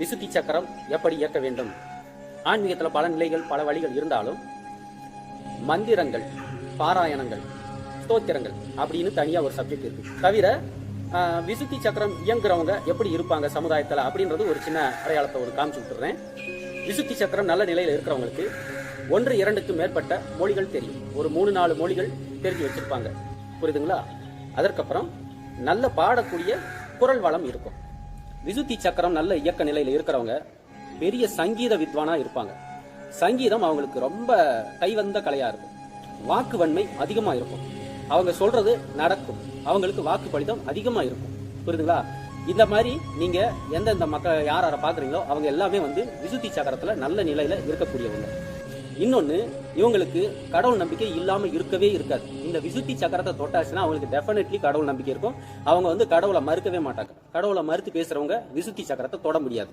விசுத்தி சக்கரம் எப்படி இயக்க வேண்டும்? ஆன்மீகத்தில் பல நிலைகள் பல வழிகள் இருந்தாலும் மந்திரங்கள் பாராயணங்கள் ஸ்தோத்திரங்கள் அப்படின்னு தனியாக ஒரு சப்ஜெக்ட் இருக்கு. தவிர விசுத்தி சக்கரம் இயங்குறவங்க எப்படி இருப்பாங்க சமுதாயத்தில் அப்படின்றது ஒரு சின்ன அடையாளத்தை ஒரு காமிச்சு விட்டுறேன். விசுத்தி சக்கரம் நல்ல நிலையில் இருக்கிறவங்களுக்கு ஒன்று இரண்டுக்கு மேற்பட்ட மொழிகள் தெரியும். ஒரு மூணு நாலு மொழிகள் தெரிஞ்சு வச்சிருப்பாங்க. புரியுதுங்களா? அதற்கப்புறம் நல்ல பாடக்கூடிய குரல் வளம் இருக்கும். விசுத்தி சக்கரம் நல்ல இயக்க நிலையில இருக்கிறவங்க பெரிய சங்கீத வித்வானா இருப்பாங்க. சங்கீதம் அவங்களுக்கு ரொம்ப கைவந்த கலையா இருக்கும். வாக்கு வன்மை அதிகமா இருக்கும். அவங்க சொல்றது நடக்கும். அவங்களுக்கு வாக்கு பலிதம் அதிகமா இருக்கும். புரியுதுங்களா? இந்த மாதிரி நீங்க எந்தெந்த மக்கள் யார் யாரை பாக்குறீங்களோ அவங்க எல்லாமே வந்து விசுத்தி சக்கரத்துல நல்ல நிலையில இருக்கக்கூடியவங்க. இன்னொன்று இவங்களுக்கு கடவுள் நம்பிக்கை இல்லாமல் இருக்கவே இருக்காது. இந்த விசுத்தி சக்கரத்தை தொட்டாச்சுன்னா அவங்களுக்கு டெஃபினெட்லி கடவுள் நம்பிக்கை இருக்கும். அவங்க வந்து கடவுளை மறுக்கவே மாட்டாங்க. கடவுளை மறுத்து பேசுறவங்க விசுத்தி சக்கரத்தை தொட முடியாது.